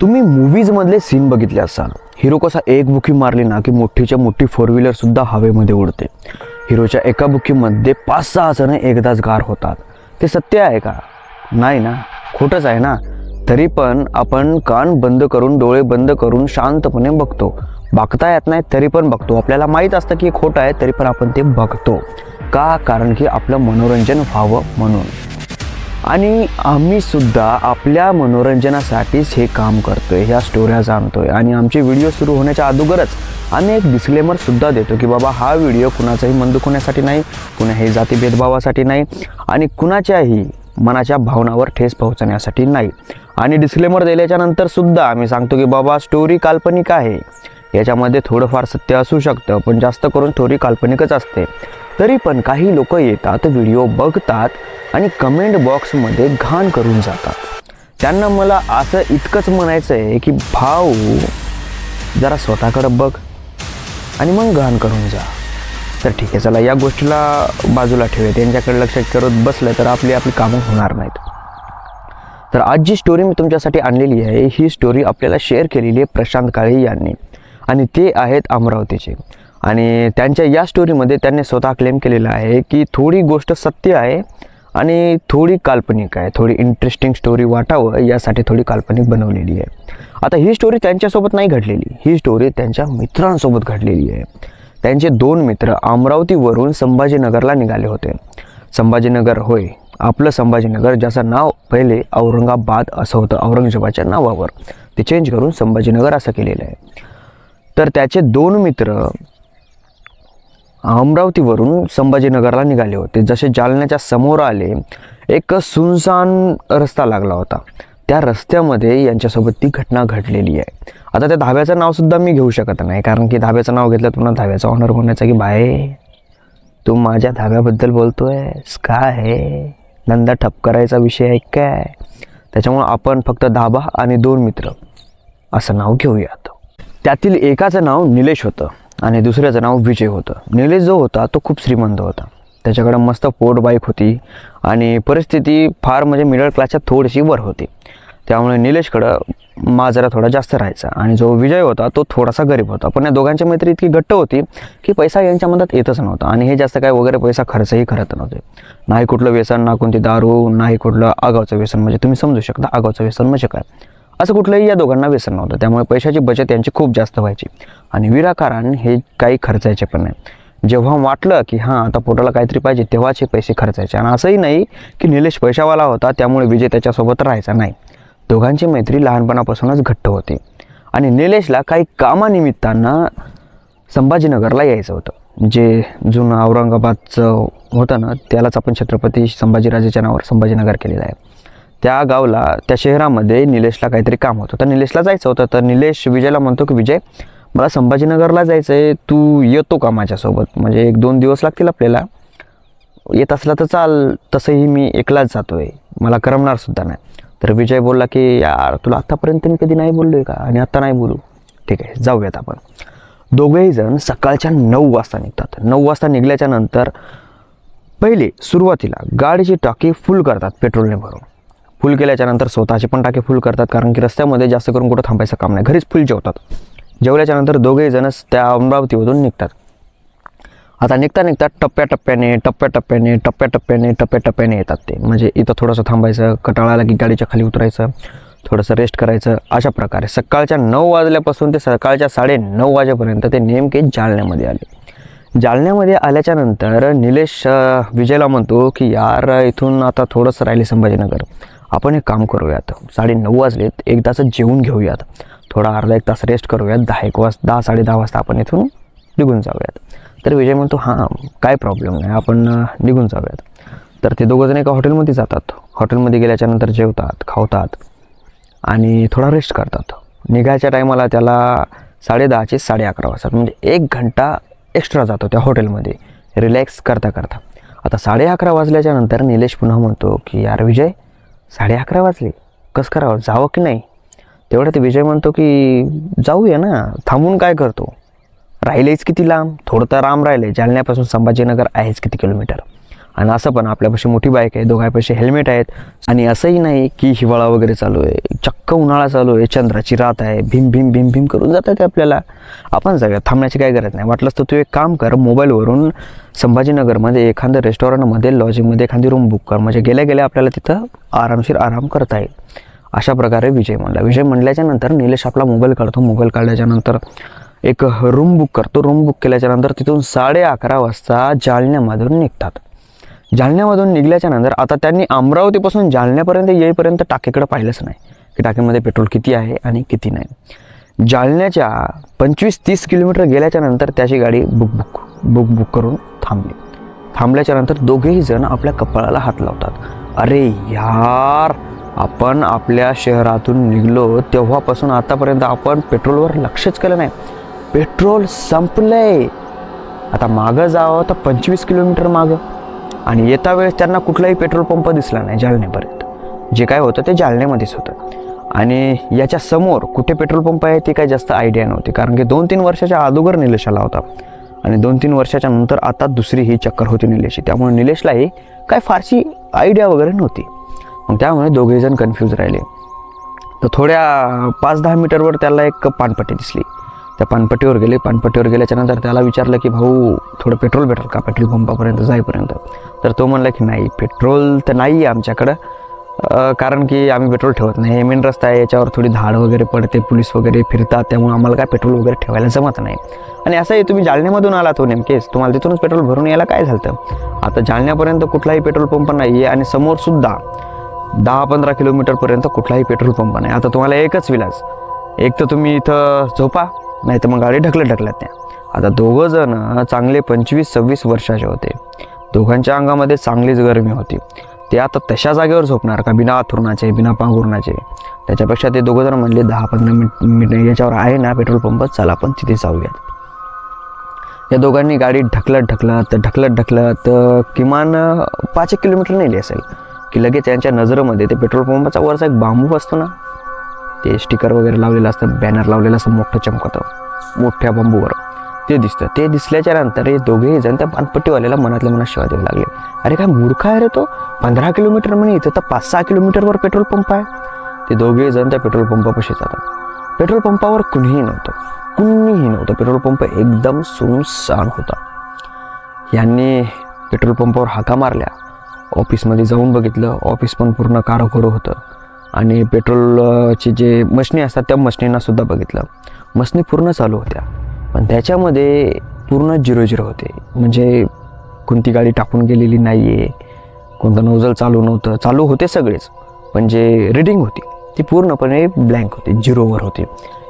तुम्ही मूवीजमधले सीन बघितले असाल. हिरो कसा एक बुकी मारली ना की मोठीच्या मोठी फोर व्हीलरसुद्धा हवेमध्ये उडते. हिरोच्या एका बुकीमध्ये पाच सहा जण एकदाच गार होतात. ते सत्य आहे का? नाही ना. खोटंच आहे ना. तरी पण आपण कान बंद करून डोळे बंद करून शांतपणे बघतो. बघता येत नाही तरी पण बघतो. आपल्याला माहीत असतं की खोटं आहे तरी पण आपण ते बघतो. का? कारण की आपलं मनोरंजन व्हावं म्हणून. आणि आम्ही सुद्धा आपल्या मनोरंजनासाठीच हे काम करतोय ह्या स्टोऱ्या जाणतोय. आणि आमचे व्हिडिओ सुरू होण्याच्या अगोदरच आम्ही एक डिस्क्लेमर सुद्धा देतो की बाबा हा व्हिडिओ कुणाचाही मन दुखवण्यासाठी नाही कुणाही जाती भेदभावासाठी नाही आणि कुणाच्याही मनाच्या भावनावर ठेस पोहोचण्यासाठी नाही. आणि डिस्क्लेमर दिल्याच्या नंतर सुद्धा आम्ही सांगतो की बाबा स्टोरी काल्पनिक आहे. याच्यामध्ये थोडंफार सत्य असू शकतं पण जास्त करून स्टोरी काल्पनिकच असते. तरी पण काही लोक येतात व्हिडिओ बघतात आणि कमेंट बॉक्समध्ये घाण करून जातात. त्यांना मला असं इतकंच म्हणायचं आहे की भाऊ जरा स्वतःकडं बघ आणि मग घाण करून जा. तर ठीक आहे चला या गोष्टीला बाजूला ठेवूया त्यांच्याकडे लक्ष करत बसलं तर आपली आपली कामं होणार नाहीत. तर आज जी स्टोरी मी तुमच्यासाठी आणलेली आहे. ही स्टोरी आपल्याला शेअर केलेली आहे प्रशांत काळे यांनी. आणि ते आहेत अमरावतीचे. आणि त्यांच्या या स्टोरीमध्ये त्यांनी स्वतः क्लेम केलेलं आहे की थोडी गोष्ट सत्य आहे आणि थोडी काल्पनिक आहे. थोडी इंटरेस्टिंग स्टोरी वाटावं यासाठी थोडी काल्पनिक बनवलेली आहे. आता ही स्टोरी त्यांच्यासोबत नाही घडलेली. ही स्टोरी त्यांच्या मित्रांसोबत घडलेली आहे. त्यांचे दोन मित्र अमरावतीवरून संभाजीनगरला निघाले होते. संभाजीनगर होय आपलं संभाजीनगर ज्याचं नाव पहिले औरंगाबाद असं होतं औरंगजेबाच्या नावावर. ते चेंज करून संभाजीनगर असं केलेलं आहे. तर त्याचे दोन मित्र अमरावतीवरून संभाजीनगरला निघाले होते. जसे जालन्याच्या समोर आले एक सुनसान रस्ता लागला होता. त्या रस्त्यामध्ये यांच्यासोबत ती घटना घडलेली आहे. आता त्या धाब्याचं नावसुद्धा मी घेऊ शकत नाही कारण की धाब्याचं नाव घेतलं पुन्हा धाब्याचा ऑनर होण्याचा की बाय? तू माझ्या धाब्याबद्दल बोलतोय काय आहे धंदा ठप करायचा विषय आहे काय? त्याच्यामुळं आपण फक्त धाबा आणि दोन मित्र. असं नाव घेऊयात. त्यातील एकाचं नाव निलेश होतं. आणि दुसऱ्याचं नाव विजय होतं. निलेश जो होता तो खूप श्रीमंत होता. त्याच्याकडं मस्त पोट बाईक होती आणि परिस्थिती फार म्हणजे मिडल क्लासच्या थोडीशी वर होती. त्यामुळे निलेशकडं माजरा थोडा जास्त राहायचा. आणि जो विजय होता तो थोडासा गरीब होता. पण या दोघांची मैत्री इतकी घट्ट होती की पैसा यांच्या मनात येतच नव्हता. आणि हे जास्त काय वगैरे पैसा खर्चही करत नव्हते. नाही कुठलं व्यसन ना कोणती दारू नाही कुठलं आगावचं व्यसन. म्हणजे तुम्ही समजू शकता आगावचं व्यसन म्हणजे काय? असं कुठलंही या दोघांना व्यसन नव्हतं. त्यामुळे पैशाची बचत यांची खूप जास्त व्हायची. आणि विराकारण हे काही खर्चायचे पण नाही. जेव्हा वाटलं की हां आता पोटाला काहीतरी पाहिजे तेव्हाच हे पैसे खर्चायचे. आणि असंही नाही की निलेश पैशावाला होता त्यामुळे विजय त्याच्यासोबत राहायचा नाही. दोघांची मैत्री लहानपणापासूनच घट्ट होती. आणि निलेशला काही कामानिमित्तानं संभाजीनगरला यायचं होतं. जे जुनं औरंगाबादचं होतं ना त्यालाच आपण छत्रपती संभाजीराजेच्या नावावर संभाजीनगर केलेलं आहे. त्या गावला त्या शहरामध्ये निलेशला काहीतरी काम होतं. तर निलेशला जायचं होतं. तर निलेश विजयला म्हणतो की विजय मला संभाजीनगरला जायचं आहे तू येतो का माझ्यासोबत? म्हणजे एक दोन दिवस लागतील आपल्याला. येत असला तर चाल. तसंही मी एकलाच जातो आहे मला करमणार सुद्धा नाही. तर विजय बोलला की यार तुला आत्तापर्यंत मी कधी नाही बोललो आहे का? आणि आत्ता नाही बोलू. ठीक आहे जाऊयात आपण. दोघेही जण सकाळच्या नऊ वाजता निघतात. नऊ वाजता निघल्याच्या नंतर पहिले सुरुवातीला गाडीची टाकी फुल करतात पेट्रोलने भरून. फुल केल्याच्यानंतर स्वतःचे स्वतःची पण टाके फुल करतात कारण की रस्त्यामध्ये जास्त करून कुठं थांबायचं काम नाही. घरीच फुल जेवतात. जेवल्याच्यानंतर दोघेही जणच त्या अमरावतीमधून निघतात. आता निघता निघता टप्प्याटप्प्याने टप्प्याटप्प्याने टप्प्याटप्प्याने टप्प्याटप्प्याने येतात ते. म्हणजे इथं थोडंसं थांबायचं कटाळा आला की गाडीच्या खाली उतरायचं थोडंसं रेस्ट करायचं अशा प्रकारे. सकाळच्या नऊ वाजल्यापासून ते सकाळच्या साडे नऊ वाजेपर्यंत ते नेमके जालन्यामध्ये आले. जालन्यामध्ये आल्याच्यानंतर निलेश विजयला म्हणतो की यार इथून आता थोडंसं राहिले संभाजीनगर. आपण एक काम करूयात. साडे नऊ वाजलेत एक तास जेवून घेऊयात. थोडा अर्धा एक तास रेस्ट करूयात. दहा एक वाजता दहा साडे दहा वाजता आपण इथून निघून जाऊयात. तर विजय म्हणतो हां काय प्रॉब्लेम नाही आपण निघून जाऊयात. तर ते दोघंजण एका हॉटेलमध्ये जातात. हॉटेलमध्ये गेल्याच्यानंतर जेवतात खावतात आणि थोडा रेस्ट करतात. निघायच्या टायमाला त्याला साडे दहाचे साडे अकरा वाजतात. म्हणजे एक घंटा एक्स्ट्रा जातो त्या हॉटेलमध्ये रिलॅक्स करता करता आता साडे अकरा वाजल्याच्यानंतर निलेश पुन्हा म्हणतो की यार विजय साडे अकरा वाजले. कसं करावं? जावं की नाही? तेवढं ते विजय म्हणतो की जाऊया ना. थांबून काय करतो? राहिलेच किती लांब. थोडं तर लांब राहिले. जालन्यापासून संभाजीनगर आहेच किती किलोमीटर. आणि असं पण आपल्यापाशी मोठी बाईक आहे दोघांपाशी हेल्मेट आहेत. आणि असंही नाही की हिवाळा वगैरे चालू आहे चक्क उन्हाळा चालू आहे चंद्राची रात आहे भीम भीम भीम भीम करून जातात ते आपल्याला. आपण सगळ्यात थांबण्याची काय गरज नाही. वाटलंच तर तू एक काम कर मोबाईलवरून संभाजीनगरमध्ये एखाद्या रेस्टॉरंटमध्ये लॉजिंगमध्ये एखादी रूम बुक कर. म्हणजे गेल्या गेल्या आपल्याला तिथं आरामशीर आराम करता येईल. अशा प्रकारे विजय म्हणला. विजय म्हणल्याच्या नंतर निलेश आपला मोबाईल काढतो. मोबाईल काढल्याच्या नंतर एक रूम बुक करतो. रूम बुक केल्याच्यानंतर तिथून साडे अकरा वाजता जालन्यामधून निघतात. जालन्यामधून निघल्याच्या नंतर आता त्यांनी अमरावतीपासून जालन्यापर्यंत येईपर्यंत टाकेकडे पाहिलंच नाही. की टाकेमध्ये पेट्रोल किती आहे आणि किती नाही. जालन्याच्या पंचवीस तीस किलोमीटर गेल्याच्यानंतर त्याची गाडी बुक बुक बुक बुक करून थांबली. थांबल्याच्या नंतर दोघेही जण आपल्या कपाळाला हात लावतात. अरे यार आपण आपल्या शहरातून निघलो तेव्हापासून आतापर्यंत आपण पेट्रोलवर लक्षच केलं नाही. पेट्रोल संपलंय. आता मागं जावं तर पंचवीस किलोमीटर मागं. आणि येता वेळेस त्यांना कुठलाही पेट्रोल पंप दिसला नाही जालनेपर्यंत जे काय होतं ते जालनेमध्येच होतं. आणि याच्या समोर कुठे पेट्रोल पंप आहे ते काही जास्त आयडिया नव्हती. कारण की दोन तीन वर्षाच्या अगोदर निलेश आला होता. आणि दोन तीन वर्षाच्या नंतर आता दुसरी ही चक्कर होती निलेशची. त्यामुळे निलेशलाही काय फारशी आयडिया वगैरे नव्हती. मग त्यामुळे दोघेजण कन्फ्यूज राहिले. तर थोड्या पाच दहा मीटरवर त्याला एक पानपट्टी दिसली. त्या पानपट्टीवर गेले. पानपट्टीवर गेल्याच्यानंतर त्याला विचारलं की भाऊ थोडं पेट्रोल भेटेल का? पेट्रोल पंपापर्यंत जाईपर्यंत. तर तो म्हणला की नाही पेट्रोल तर नाही आहे आमच्याकडं कारण की आम्ही पेट्रोल ठेवत नाही. हे मेन रस्ता आहे. याच्यावर थोडी धाड वगैरे पडते. पोलीस वगैरे फिरतात. त्यामुळे आम्हाला काय पेट्रोल वगैरे ठेवायला जमत नाही. आणि असं आहे तुम्ही जालन्यामधून आला तो नेमकेच. तुम्हाला तिथूनच पेट्रोल भरून यायला काय झालं आता जालन्यापर्यंत कुठलाही पेट्रोल पंप नाही आहे आणि समोरसुद्धा दहा पंधरा किलोमीटरपर्यंत कुठलाही पेट्रोल पंप नाही. आता तुम्हाला एकच विलास. एक तर तुम्ही इथं झोपा. नाही तर मग गाडी ढकलत ढकलत नाही. आता दोघं जण चांगले पंचवीस सव्वीस वर्षाचे होते. दोघांच्या अंगामध्ये चांगलीच गरमी होती. ते आता तशा जागेवर झोपणार का? बिना आथुरणाचे बिना पांघुरणाचे? त्याच्यापेक्षा ते दोघं जण म्हणले दहा पंधरा मिनिट मिनिट याच्यावर आहे ना पेट्रोल पंप चला आपण तिथे जाऊयात. या दोघांनी गाडी ढकलत ढकलत ढकलत ढकलत किमान पाच एक किलोमीटर नेली असेल. की लगेच यांच्या नजरेमध्ये ते पेट्रोल पंपाचा वरचा एक बांबू असतो ना ते स्टिकर वगैरे लावलेलं असतं बॅनर लावलेलं असतं मोठं चमकतं मोठ्या बांबूवर. ते दिसतं. ते दिसल्याच्या नंतर हे दोघेही जण त्या पानपट्टीवाल्याला मनातल्या मनात शिवाय देऊ लागले. अरे काय मूर्ख आहे रे तो? पंधरा किलोमीटर म्हणे इथं तर पाच सहा किलोमीटरवर पेट्रोल पंप आहे. ते दोघेही जण त्या पेट्रोल पंपापाशी जातात. पेट्रोल पंपावर कुणीही नव्हतं. कुणीही नव्हतं. पेट्रोल पंप एकदम सुनसान होता. यांनी पेट्रोल पंपावर हाका मारल्या. ऑफिसमध्ये जाऊन बघितलं. ऑफिस पण पूर्ण कारोखोरं होतं. आणि पेट्रोलचे जे मशनी असतात त्या मशनींनासुद्धा बघितलं. मशनी पूर्ण चालू होत्या. पण त्याच्यामध्ये पूर्ण झिरो झिरो होते. म्हणजे कोणती गाडी टाकून गेलेली नाही आहे कोणतं नोझल चालू नव्हतं. चालू होते सगळेच पण जे रिडिंग होती ती पूर्णपणे ब्लँक होती झिरोवर होती.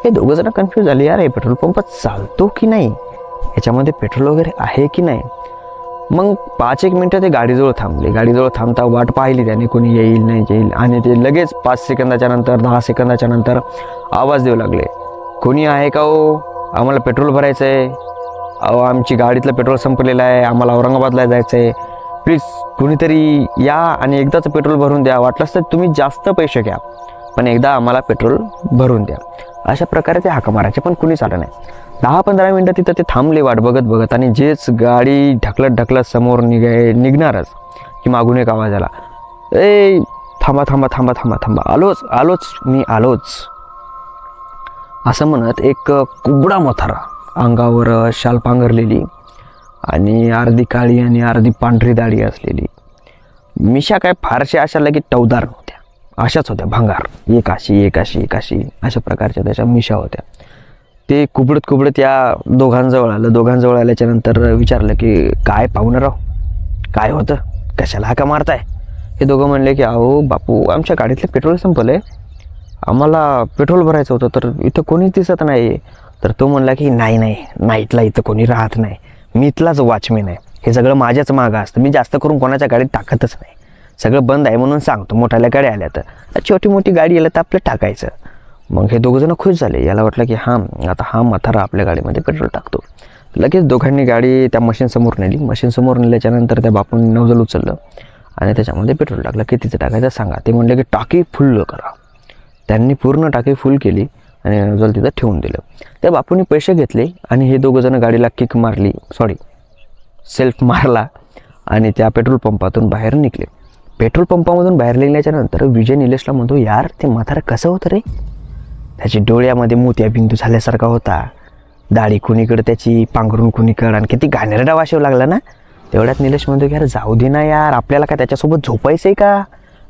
हे दोघं जण कन्फ्यूज झाले यार हे पेट्रोल पंप चालतो की नाही? याच्यामध्ये पेट्रोल वगैरे आहे की नाही? मग पाच एक मिनटं ते गाडीजवळ थांबले. गाडीजवळ थांबता वाट पाहिली त्याने कोणी येईल नाही येईल. आणि ते लगेच पाच सेकंदाच्या नंतर दहा सेकंदाच्या नंतर आवाज देऊ लागले. कोणी आहे का हो? आम्हाला पेट्रोल भरायचं आहे अहो आमची गाडीतलं पेट्रोल संपलेलं आहे. आम्हाला औरंगाबादला जायचं आहे प्लीज कुणीतरी या आणि एकदाच पेट्रोल भरून द्या. वाटलंच तर तुम्ही जास्त पैसे घ्या पण एकदा आम्हाला पेट्रोल भरून द्या. अशा प्रकारे ते हाका मारायचे पण कुणीच आलं नाही. दहा पंधरा मिनटं तिथं ते थांबले वाट बघत बघत आणि जेच गाडी ढकलत ढकलत समोर निघाय निघणारच की मागून एक आवाज आला ए थांबा थांबा थांबा थांबा थांबा आलोच आलोच मी आलोच. असं म्हणत एक कुबडा मोथारा अंगावर शाल पांघरलेली आणि अर्धी काळी आणि अर्धी पांढरी दाढी असलेली. मिशा काय फारशा अशा लगेच टवदार नव्हत्या. अशाच होत्या भांगार. एक अशी एक अशी एक अशी अशा प्रकारच्या त्याच्या मिशा होत्या. ते कुबडत कुबडत या दोघांजवळ आलं. दोघांजवळ आल्याच्यानंतर विचारलं की काय पाहुणं राव? काय होतं? कशाला हाका मारताय? हे दोघं म्हणले की अहो बापू आमच्या गाडीतलं पेट्रोल संपलं आहे आम्हाला पेट्रोल भरायचं होतं तर इथं कोणीच दिसत नाही तर तो म्हणला की नाही नाही नाईटला इथं कोणी राहत नाही. मी इथलाच वॉचमॅन आहे. हे सगळं माझ्याच मागं असतं. मी जास्त करून कोणाच्या गाडीत टाकतच नाही. सगळं बंद आहे म्हणून सांगतो. मोठ्याल्या गाड्या आल्या तर. छोटी मोठी गाडी आल्या तर आपलं टाकायचं. मग हे दोघंजणं खुश झाले. याला वाटलं की हां आता हा म्हातारा आपल्या गाडीमध्ये पेट्रोल टाकतो. लगेच दोघांनी गाडी त्या मशीनसमोर नेली. मशीनसमोर नेल्याच्यानंतर त्या बापून नवजल उचललं आणि त्याच्यामध्ये पेट्रोल टाकलं. कितीचं टाकायचं सांगा. ते म्हणले की टाकी फुल करा. त्यांनी पूर्ण टाकी फुल केली आणि नवजल तिथं ठेवून दिलं. त्या बापूने पैसे घेतले आणि हे दोघंजणं गाडीला किक मारली. सॉरी सेल्फ मारला आणि त्या पेट्रोल पंपातून बाहेर निघले. पेट्रोल पंपामधून बाहेर निघल्याच्यानंतर विजय निलेशला म्हणतो यार ते म्हातारं कसं होतं रे? त्याच्या डोळ्यामध्ये मोत्या बिंदू झाल्यासारखा होता. दाढी कुणीकडं त्याची पांघरून कुणीकडं आणि किती घाणेरडा वाशव लागला ना? तेवढ्यात निलेश म्हणतो की अरे जाऊ दे ना यार आपल्याला काय त्याच्यासोबत झोपायचं आहे का?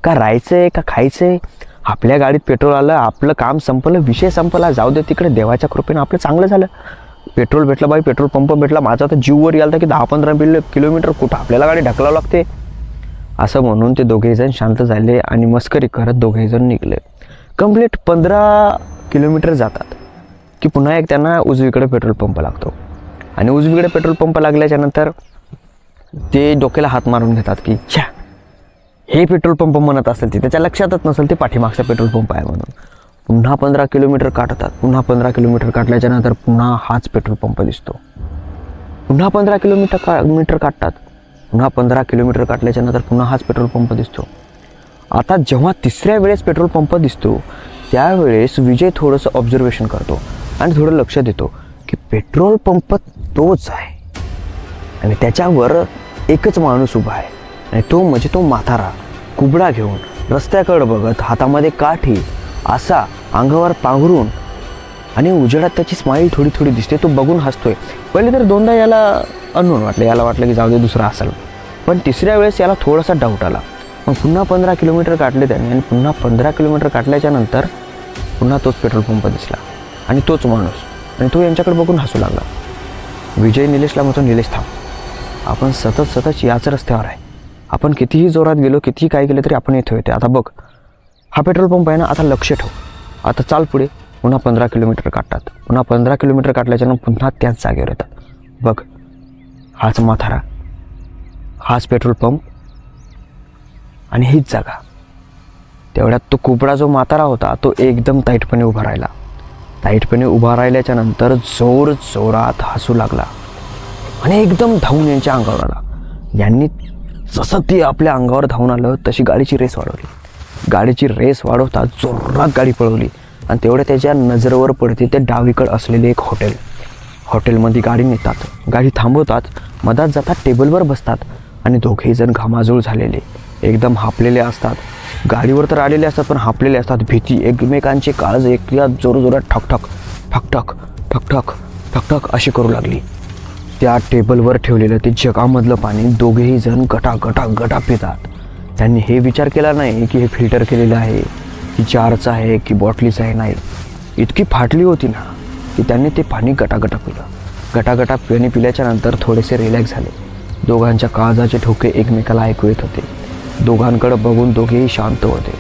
का राहायचं आहे का खायचं आहे आपल्या गाडीत पेट्रोल आलं आपलं काम संपलं विषय संपला जाऊ दे तिकडे देवाच्या कृपेनं आपलं चांगलं झालं. पेट्रोल भेटलं बाई पेट्रोल पंप भेटला माझा तर जीववर यायला की दहा पंधरा बिल किलोमीटर कुठं आपल्याला गाडी ढकलावं लागते. असं म्हणून ते दोघेजण शांत झाले आणि मस्करी करत दोघेजण निघले. कंप्लीट पंधरा किलोमीटर जातात की पुन्हा एक त्यांना उजवीकडे पेट्रोल पंप लागतो. आणि उजवीकडे पेट्रोल पंप लागल्याच्यानंतर ते डोक्याला हात मारून घेतात की छ्या हे पेट्रोल पंप म्हणत असेल ते त्याच्या लक्षातच नसेल ते पाठीमागचा पेट्रोल पंप आहे म्हणून. पुन्हा पंधरा किलोमीटर काढतात. पुन्हा पंधरा किलोमीटर काढल्याच्यानंतर पुन्हा हाच पेट्रोल पंप दिसतो. पुन्हा पंधरा किलोमीटर का मीटर काढतात. पुन्हा पंधरा किलोमीटर काढल्याच्यानंतर पुन्हा हाच पेट्रोल पंप दिसतो. आता जेव्हा तिसऱ्या वेळेस पेट्रोल पंप दिसतो त्यावेळेस विजय थोडंसं ऑब्झर्वेशन करतो आणि थोडं लक्ष देतो की पेट्रोल पंप तोच आहे. आणि त्याच्यावर एकच माणूस उभा आहे. आणि तो म्हणजे तो म्हातारा कुबडा घेऊन रस्त्याकडे बघत हातामध्ये काठी असा अंगावर पांघरून आणि उजेडात त्याची स्माईल थोडी थोडी दिसते तो बघून हसतोय. पहिले तर दोनदा याला अननोन वाटलं याला वाटलं की जाऊ दे दुसरा असेल. पण तिसऱ्या वेळेस याला थोडासा डाऊट आला. मग पुन्हा पंधरा किलोमीटर काढले त्याने आणि पुन्हा पंधरा किलोमीटर काढल्याच्या नंतर पुन्हा तोच पेट्रोल पंप दिसला. आणि तोच माणूस. आणि तो यांच्याकडे बघून हसू लागला. विजय निलेशला म्हणतो निलेश थांब. आपण सतत सतत याच रस्त्यावर आहे. आपण कितीही जोरात गेलो कितीही काय केलं तरी आपण येथे येते. आता बघ. हा पेट्रोल पंप आहे ना आता लक्ष ठेव. आता चाल पुढे. पुन्हा पंधरा किलोमीटर काढतात. पुन्हा पंधरा किलोमीटर काढल्याच्या पुन्हा त्याच जागेवर येतात. बघ. हाच माथारा हाच पेट्रोल पंप. आणि हीच जागा. तेवढ्यात तो कुबडा जो म्हातारा होता तो एकदम ताईटपणे उभा राहिला. ताईटपणे उभा राहिल्याच्या नंतर जोर जोरात हसू लागला आणि एकदम धावून यांच्या अंगावर आला. यांनी जसं ती आपल्या अंगावर धावून आलं तशी गाडीची रेस वाढवली. गाडीची रेस वाढवता जोरात गाडी पळवली आणि तेवढ्या त्याच्या नजरेवर पडते ते डावीकडे असलेले एक हॉटेल. हॉटेलमध्ये गाडी नेतात. गाडी थांबवतात मधात जातात टेबलवर बसतात आणि दोघेही जण घामाजूळ झालेले. एकदम हापलेले असतात. गाडीवर तर आलेले असतात पण हापलेले असतात. भीती एकमेकांची काळज एकल्या जोरजोरात ठकठक ठकठक ठकठक ठकठक अशी करू लागली. त्या टेबलवर ठेवलेलं ते जगामधलं पाणी दोघेही जण गटा गटा गटा पितात. त्यांनी हे विचार केला नाही की हे फिल्टर केलेलं आहे की जारचं आहे की बॉटलीचं आहे नाही. इतकी फाटली होती ना की त्यांनी ते पाणी गटागटा पिलं. गटागटा पाणी पिल्याच्या नंतर थोडेसे रिलॅक्स झाले. दोघांच्या काळजाचे ठोके एकमेकाला ऐकू येत होते. दोघांकडे बघून दोघेही शांत होते.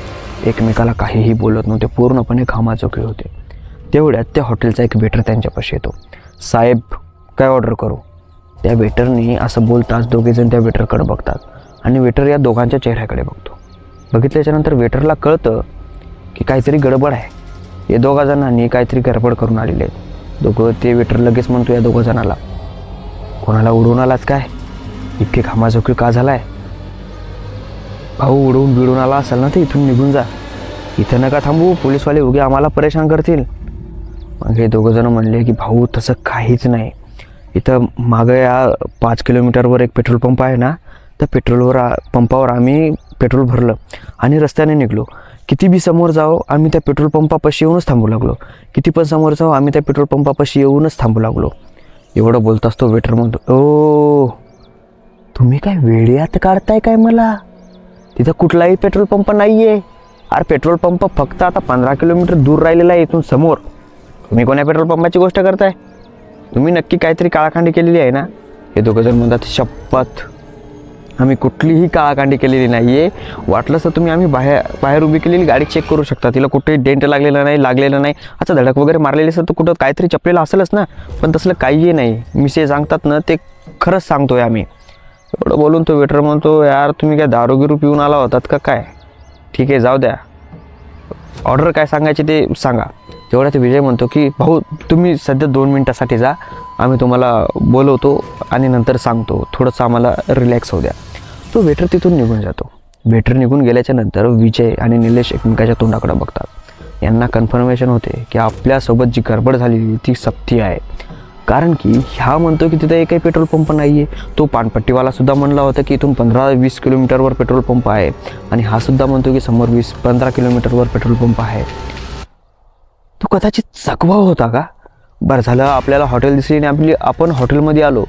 एकमेकाला काहीही बोलत नव्हते पूर्णपणे घामाचोखे होते. तेवढ्यात त्या हॉटेलचा एक वेटर त्यांच्यापाशी येतो. साहेब काय ऑर्डर करू? त्या वेटरने असं बोलताच दोघेजण त्या वेटरकडे बघतात आणि वेटर या दोघांच्या चेहऱ्याकडे बघतो. बघितल्याच्यानंतर वेटरला कळतं की काहीतरी गडबड आहे. हे दोघा जणांनी काहीतरी गडबड करून आलेले आहेत. दोघं ते वेटर लगेच म्हणतो या दोघं जणाला कोणाला उडवून आलाच काय? इतके घामाझोकी का झाला आहे भाऊ उडवून बिडून आला असेल ना ते इथून निघून जा. इथं नका थांबू पोलीसवाले उगे आम्हाला परेशान करतील. मग हे दोघंजणं म्हणले की भाऊ तसं काहीच नाही. इथं मागं या पाच किलोमीटरवर एक पेट्रोल पंप आहे ना तर पेट्रोलवर पंपावर आम्ही पेट्रोल भरलं आणि रस्त्याने निघलो. किती बी समोर जाओ आम्ही त्या पेट्रोल पंपापाशी येऊनच थांबू लागलो. किती पण समोर जाऊ आम्ही त्या पेट्रोल पंपापाशी येऊनच थांबू लागलो. एवढं बोलताच तो वेटर म्हणतो ओ तुम्ही काय वेड्यात काढताय काय मला? तिथं कुठलाही पेट्रोल पंप नाही आहे अरे पेट्रोल पंप फक्त आता पंधरा किलोमीटर दूर राहिलेला आहे इथून समोर. तुम्ही कोण्या पेट्रोल पंपाची गोष्ट करताय? तुम्ही नक्की काहीतरी काळाखांडी केलेली आहे ना? हे दोघं जण म्हणतात शपथ. आम्ही कुठलीही काळाकांडी केलेली नाही आहे वाटलंच तर तुम्ही आम्ही बाहेर बाहेर उभी केलेली गाडी चेक करू शकता. तिला कुठेही डेंट लागलेलं नाही लागलेलं नाही. असं धडक वगैरे मारलेली असेल तर कुठं काहीतरी चपलेलं असेलच ना? पण तसलं काहीही नाही. मी जे सांगतात ना ते खरंच सांगतोय आम्ही. एवढं बोलून तो वेटर म्हणतो यार तुम्ही काय दारूगिरू पिऊन आला होतात का काय? ठीक आहे जाऊ द्या. ऑर्डर काय सांगायची ते सांगा. तेवढ्यात विजय म्हणतो की भाऊ तुम्ही सध्या दोन मिनटासाठी जा आम्ही तुम्हाला बोलवतो आणि नंतर सांगतो. थोडंसं आम्हाला रिलॅक्स होऊ द्या. तो वेटर तिथून निघून जातो. वेटर निघून गेल्याच्यानंतर विजय आणि निलेश एकमेकाच्या तोंडाकडे बघतात. यांना कन्फर्मेशन होते की आपल्यासोबत जी गडबड झालेली ती सक्ती आहे. कारण की ह्या म्हणतो की तिथं एकही पेट्रोल पंप नाही आहे तो पानपट्टीवाला सुद्धा म्हणला होता की इथून पंधरा वीस किलोमीटरवर पेट्रोल पंप आहे. आणि हा सुद्धा म्हणतो की समोर वीस पंधरा किलोमीटरवर पेट्रोल पंप आहे. तो कदाचित चकवा होता का? बरं झालं आपल्याला हॉटेल दिसली आणि आपली आपण हॉटेलमध्ये आलो.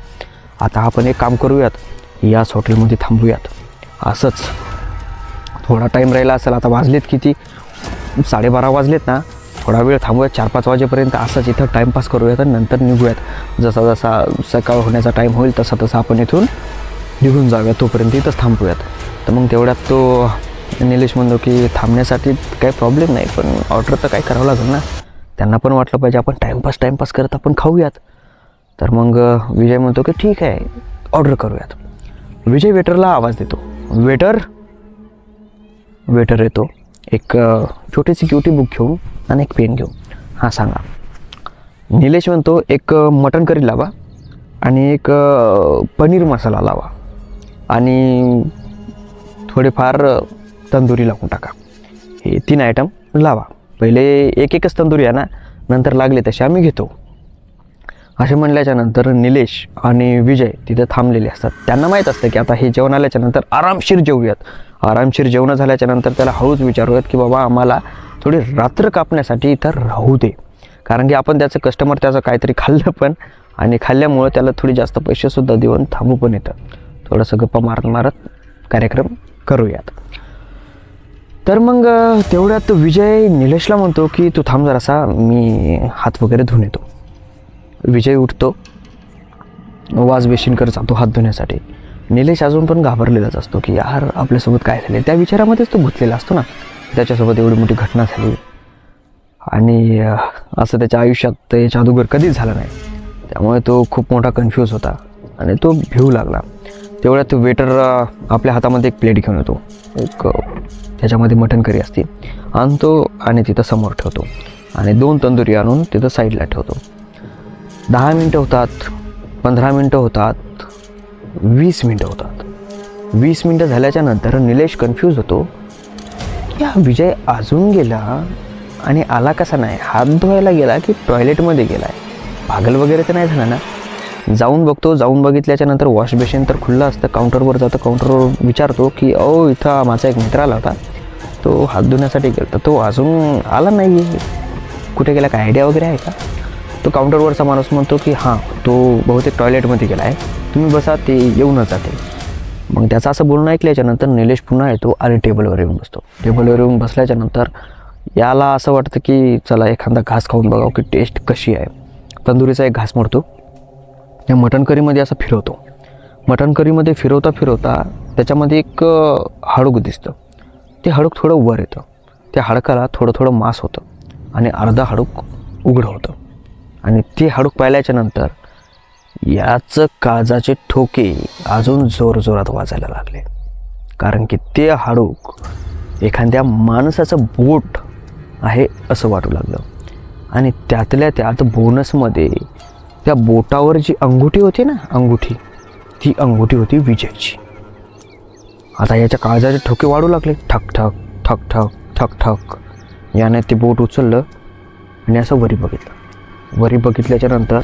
आता आपण एक काम करूयात. याच हॉटेलमध्ये थांबूयात. असंच. थोडा टाईम राहिला असेल आता वाजलेत किती? साडेबारा वाजलेत ना? थोडा वेळ थांबूयात. चार पाच वाजेपर्यंत असंच इथं टाईमपास करूयात आणि नंतर निघूयात. जसा जसा सकाळ होण्याचा टाईम होईल तसा तसा आपण इथून निघून जाऊया तोपर्यंत इथंच थांबूयात. तर मग तेवढ्यात तो निलेश म्हणतो की थांबण्यासाठी काही प्रॉब्लेम नाही पण ऑर्डर तर काय करावं लागेल ना? त्यांना पण वाटलं पाहिजे आपण टाईमपास टाईमपास करत आपण खाऊयात. तर मग विजय म्हणतो की ठीक आहे ऑर्डर करूयात. विजय वेटरला आवाज देतो. वेटर वेटर येतो. एक छोटीशी क्युटी बुक घेऊन आणि एक पेन घेऊ. हां सांगा. निलेश म्हणतो एक मटण करी लावा आणि एक पनीर मसाला लावा आणि थोडेफार तंदुरी लावून टाका. हे तीन आयटम लावा. पहिले एक एकच तंदुरी आहे ना नंतर लागले तसे आम्ही घेतो. असे म्हणल्याच्या नंतर निलेश आणि विजय तिथे थांबलेले असतात. त्यांना माहीत असतं की आता हे जेवण आल्याच्यानंतर आरामशीर जेवूयात. आरामशीर जेवणं झाल्याच्यानंतर त्याला हळूच विचारूयात की बाबा आम्हाला थोडी रात्र कापण्यासाठी इथं राहू दे. कारण की आपण त्याचं कस्टमर त्याचं काहीतरी खाल्लं पण आणि खाल्ल्यामुळं त्याला थोडी जास्त पैसेसुद्धा देऊन थांबू पण येतं. थोडंसं गप्पा मारत मारत कार्यक्रम करूयात. तर मग तेवढ्यात विजय निलेशला म्हणतो की तू थांब जरासा मी हात वगैरे धुवून येतो. विजय उठतो. वाज बेशिनकर जातो हात धुण्यासाठी. निलेश अजून पण घाबरलेलाच असतो की यार आपल्यासोबत काय झाले त्या विचारामध्येच तो गुंतलेला असतो ना. त्याच्यासोबत एवढी मोठी घटना झाली. आणि असं त्याच्या आयुष्यात याच्या अगोदर कधीच झालं नाही. त्यामुळे तो खूप मोठा कन्फ्यूज होता. आणि तो भिवू लागला. तेवढ्यात वेटर आपल्या हातामध्ये एक प्लेट घेऊन येतो. एक त्याच्यामध्ये मटण करी असते. आणतो आणि तिथं समोर ठेवतो. आणि दोन तंदुरी आणून तिथं साईडला ठेवतो. दहा मिनटं होतात. पंधरा मिनटं होतात. वीस मिनटं होतात. वीस मिनटं झाल्याच्यानंतर निलेश कन्फ्यूज होतो. या विजय अजून गेला आणि आला कसा नाही? हात धुवायला गेला की टॉयलेटमध्ये गेला आहे पागल वगैरे तर नाही झाला ना? जाऊन बघतो जाऊन बघितल्याच्या नंतर वॉश बेसिन तर खुल्लं असतं. काउंटरवर जातो काउंटरवर विचारतो की ओ इथं माझा एक मित्र आला होता. तो हात धुण्यासाठी गेला तो अजून आला नाही कुठे गेला? काय आयडिया वगैरे आहे का? तो काउंटरवरचा माणूस म्हणतो की हां तो बहुतेक टॉयलेटमध्ये गेला आहे तुम्ही बसा ते येऊनच जाते मग त्याचं असं बोलणं ऐकल्याच्यानंतर निलेश पुन्हा येतो आणि टेबलवर येऊन बसतो. टेबलवर येऊन बसल्याच्यानंतर याला असं वाटतं की चला एखादा घास खाऊन बघावं की टेस्ट कशी आहे. तंदुरीचा एक घास मोडतो. त्या मटण करीमध्ये असं फिरवतो. मटण करीमध्ये फिरवता फिरवता त्याच्यामध्ये एक हाडूक दिसतं. ते हाडूक थोडं वर येतं. त्या हाडकाला थोडं थोडं मांस होतं आणि अर्धा हाडूक उघडं होतं. आणि ते हाडूक पाहिल्याच्यानंतर याचं काळजाचे ठोके अजून जोरजोरात वाजायला लागले. कारण की ते हाडूक एखाद्या माणसाचं बोट आहे असं वाटू लागलं. आणि त्यातल्या त्यात बोनसमध्ये त्या बोटावर जी अंगुठी होती ना अंगुठी ती अंगुठी होती विजयची. आता याच्या काळजाचे ठोके वाढू लागले. ठक ठक ठक ठक ठक ठक. याने ते बोट उचललं आणि असं वरी बघितलं. वरी बघितल्याच्या नंतर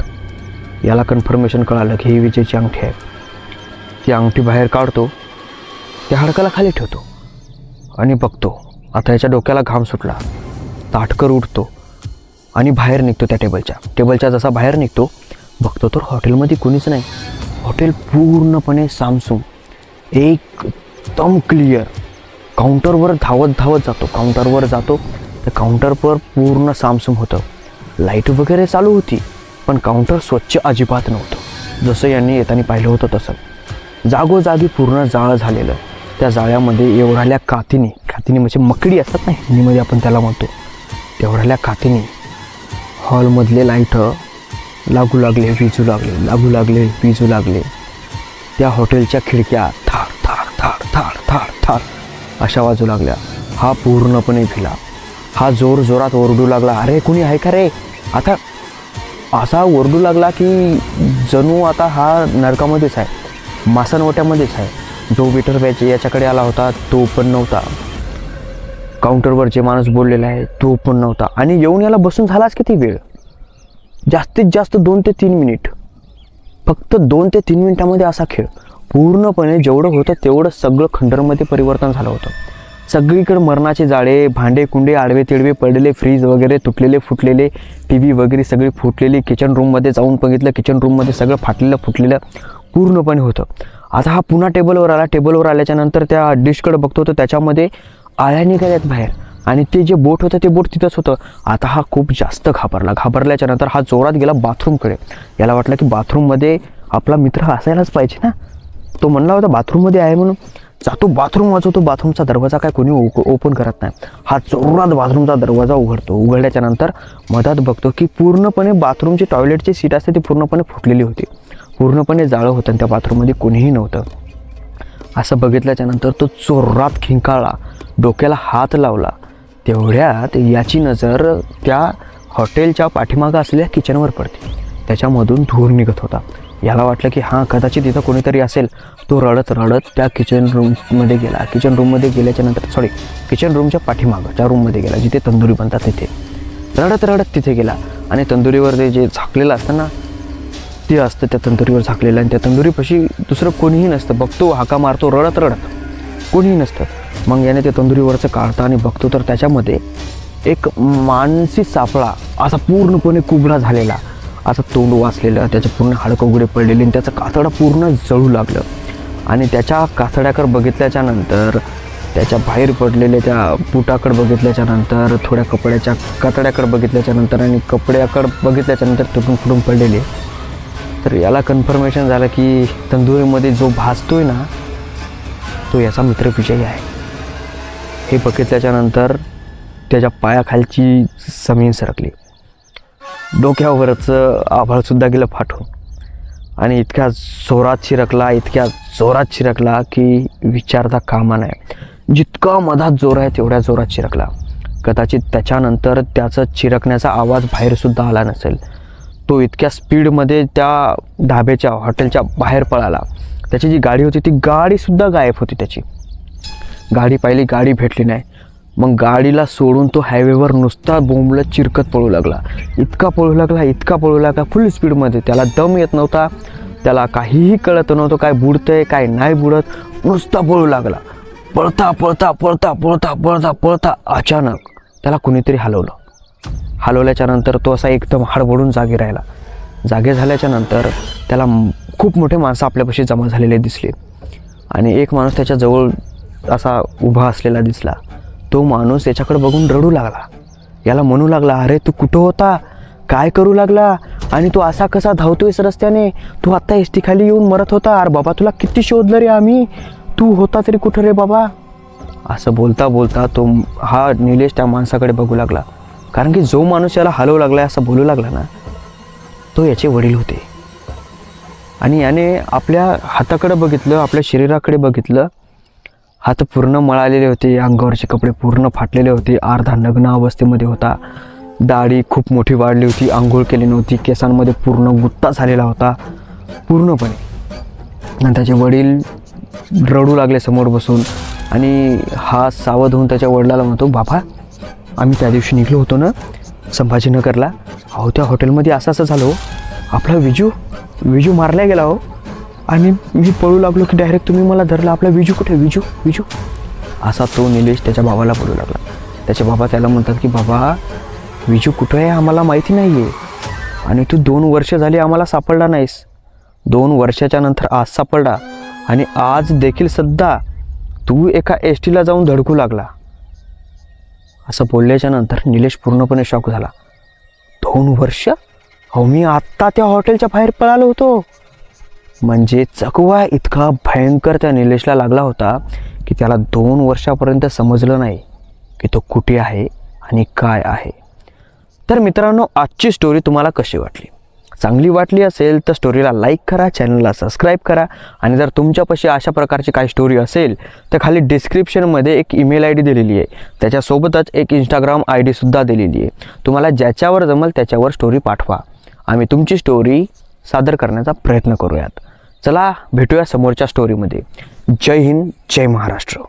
याला कन्फर्मेशन कळालं की ही विजेची अंगठी आहे. ती अंगठी बाहेर काढतो त्या हडकाला खाली ठेवतो आणि बघतो. आता याच्या डोक्याला घाम सुटला. ताटकर उठतो आणि बाहेर निघतो त्या टेबलच्या. टेबलच्या जसा बाहेर निघतो बघतो तर हॉटेलमध्ये कुणीच नाही. हॉटेल पूर्णपणे सामसूम एकदम क्लिअर काउंटरवर धावत धावत जातो. काउंटरवर जातो तर काउंटरवर पूर्ण सामसूम होतं. लाइट वगैरे चालू होती. पण काउंटर स्वच्छ अजिबात नव्हतं. जसं यांनी येताना पाहिलं होतं तसं. जागोजागी पूर्ण जाळं झालेलं त्या जाळ्यामध्ये एवढ्याल्या कातीने कातीने म्हणजे मकडी असतात ना हिंदीमध्ये आपण त्याला म्हणतो. तेवढ्याल्या कातीने हॉलमधले लाइट लागू लागले विजू लागले लागू लागले विजू लागले. त्या हॉटेलच्या खिडक्या थार थार थार थार थार थार अशा वाजू लागल्या. हा पूर्णपणे भिला. हा जोर जोरात ओरडू लागला. अरे कुणी आहे का रे? आता असा ओरडू लागला की जणू आता हा नरकामध्येच आहे. मासनवट्यामध्येच आहे. जो वेटर बॅच याच्याकडे आला होता तो पण नव्हता. काउंटरवर जे माणूस बोललेला आहे तो पण नव्हता. आणि येऊन याला बसून झालाच किती वेळ? जास्तीत जास्त दोन ते तीन मिनिट फक्त दोन ते तीन मिनिटामध्ये असा खेळ. पूर्णपणे जेवढं होतं तेवढं सगळं खंडरमध्ये परिवर्तन झालं होतं. सगळीकडे मरणाचे जाळे भांडे कुंडे आडवे तिडवे पडलेले फ्रीज वगैरे तुटलेले फुटलेले टी व्ही वगैरे सगळी फुटलेली किचन रूममध्ये जाऊन बघितलं किचन रूममध्ये सगळं फाटलेलं फुटलेलं पूर्णपणे होतं. आता हा पुन्हा टेबलवर आला. टेबलवर आल्याच्यानंतर त्या डिशकडे बघतो तर त्याच्यामध्ये आळ्या निघाल्यात बाहेर. आणि ते जे बोट होतं ते बोट तिथंच होतं. आता हा खूप जास्त घाबरला. घाबरल्याच्या नंतर हा जोरात गेला बाथरूमकडे याला वाटलं की बाथरूममध्ये आपला मित्र असायलाच पाहिजे ना? तो म्हणला होता बाथरूममध्ये आहे म्हणून. जातो बाथरूम वाजवतो बाथरूमचा दरवाजा काय कोणी ओपन करत नाही. हा जोरात बाथरूमचा दरवाजा उघडतो. उघडल्याच्या नंतर मधात बघतो की पूर्णपणे बाथरूमची टॉयलेटची सीट असते ती पूर्णपणे फुटलेली होती. पूर्णपणे जाळं होतं आणि त्या बाथरूममध्ये कोणीही नव्हतं. असं बघितल्याच्या नंतर तो जोरात खिंकाळला डोक्याला हात लावला. तेवढ्यात याची नजर त्या हॉटेलच्या पाठीमागं असलेल्या किचनवर पडते. त्याच्यामधून धूर निघत होता. याला वाटलं की हां कदाचित इथं कोणीतरी असेल. तो रडत रडत त्या किचन रूममध्ये गेला. किचन रूममध्ये गेल्याच्यानंतर सॉरी किचन रूमच्या पाठीमागं त्या रूममध्ये गेला जिथे तंदुरी बनतात तिथे. रडत रडत तिथे गेला. आणि तंदुरीवर ते जे झाकलेलं असतं ना ते असतं त्या तंदुरीवर झाकलेलं. आणि त्या तंदुरीपाशी दुसरं कोणीही नसतं. बघतो हाका मारतो रडत रडत. कोणीही नसतं. मग याने ते तंदुरीवरचं काढतं आणि बघतो तर त्याच्यामध्ये एक मानसी सापळा असा पूर्णपणे कुबडा झालेला. असं तोंड वाचलेलं त्याचे पूर्ण हाडकं उघडे पडलेले आणि त्याचं कातडं पूर्ण जळू लागलं. आणि त्याच्या कासड्याकडे बघितल्याच्या नंतर त्याच्या बाहेर पडलेल्या त्या बुटाकडे बघितल्याच्या नंतर थोड्या कपड्याच्या कातड्याकडे बघितल्याच्या नंतर आणि कपड्याकडे बघितल्याच्या नंतर तुटून फुटून पडलेले. तर याला कन्फर्मेशन झालं की तंदुरीमध्ये जो भाजतोय ना तो याचा मित्र विजय आहे. हे बघितल्याच्या नंतर त्याच्या पायाखालची जमीन सरकली. डोक्यावरचं आभाळसुद्धा गेलं फाटून. आणि इतक्या जोरात शिरकला इतक्या जोरात शिरकला की विचारता कामा नाही जितका मधात जोर आहे तेवढ्या जोरात शिरकला कदाचित त्याच्यानंतर त्याचा चिरकण्याचा आवाज बाहेरसुद्धा आला नसेल. तो इतक्या स्पीडमध्ये त्या ढाब्याच्या हॉटेलच्या बाहेर पळाला. त्याची जी गाडी होती ती गाडीसुद्धा गायब होती त्याची. गाडी पाहिली गाडी भेटली नाही. मग गाडीला सोडून तो हायवेवर नुसता बोंबलत चिरकत पळू लागला. इतका पळू लागला इतका पळू लागला फुल स्पीडमध्ये त्याला दम येत नव्हता. त्याला काहीही कळत नव्हतं काय बुडतंय काय नाही बुडत. नुसता पळू लागला. पळता पळता पळता पळता पळता पळता अचानक त्याला कुणीतरी हलवलं. हलवल्याच्या नंतर तो असा एकदम हडबडून जागे राहिला. जागे झाल्याच्यानंतर त्याला खूप मोठे माणसं आपल्यापाशी जमा झालेले दिसले. आणि एक माणूस त्याच्याजवळ असा उभा असलेला दिसला. तो माणूस याच्याकडे बघून रडू लागला. याला म्हणू लागला अरे तू कुठं होता? काय करू लागला? आणि तू असा कसा धावतोयस रस्त्याने? तू आत्ता एस खाली येऊन मरत होता. अरे बाबा तुला किती शोधलं रे आम्ही? तू होता तरी कुठं रे बाबा? असं बोलता बोलता तो हा निलेश त्या माणसाकडे बघू लागला. कारण की जो माणूस याला हलवू लागला असं बोलू लागला ना तो याचे वडील होते. आणि याने आपल्या हाताकडे बघितलं आपल्या शरीराकडे बघितलं हात पूर्ण मळालेले होते अंगावरचे कपडे पूर्ण फाटलेले होते अर्धा नग्न अवस्थेमध्ये होता. दाढी खूप मोठी वाढली होती आंघोळ केली नव्हती केसांमध्ये पूर्ण गुत्ता झालेला होता पूर्णपणे. आणि त्याचे वडील रडू लागले समोर बसून. आणि हा सावध होऊन त्याच्या वडिलाला म्हणतो बाबा आम्ही त्या दिवशी निघलो होतो ना संभाजीनगरला. अहो त्या हॉटेलमध्ये असं असं झालं हो. आपला विजू विजू मारला गेला हो. आणि मी पळू लागलो की डायरेक्ट तुम्ही मला धरला. आपला विजू कुठे विजू? विजू? असा तो निलेश त्याच्या भावाला पळू लागला. त्याचे बाबा त्याला म्हणतात की बाबा विजू कुठं आहे? आम्हाला माहिती नाही आहे आणि तू दोन वर्ष झाली आम्हाला सापडला नाहीस. दोन वर्षाच्या नंतर आज सापडला. आणि आज देखील सध्या तू एका एस टीला जाऊन धडकू लागला. असं बोलल्याच्या नंतर निलेश पूर्णपणे शॉक झाला. दोन वर्ष? हो मी आत्ता त्या हॉटेलच्या बाहेर पळालो होतो. म्हणजे चकवा इतका भयंकर त्या निलेशला लागला होता की त्याला दोन वर्षापर्यंत समजलं नाही की तो कुठे आहे आणि काय आहे. तर मित्रांनो आजची स्टोरी तुम्हाला कशी वाटली? चांगली वाटली असेल तर स्टोरीला लाईक करा चॅनलला सबस्क्राईब करा आणि जर तुमच्यापाशी अशा प्रकारची काही स्टोरी असेल तर खाली डिस्क्रिप्शनमध्ये एक ईमेल आय डी दिलेली आहे. त्याच्यासोबतच एक इंस्टाग्राम आय डीसुद्धा दिलेली आहे. तुम्हाला ज्याच्यावर जमल त्याच्यावर स्टोरी पाठवा. आम्ही तुमची स्टोरी सादर करण्याचा प्रयत्न करूयात. चला भेटूया समोरच्या स्टोरीमध्ये जय हिंद जय महाराष्ट्र.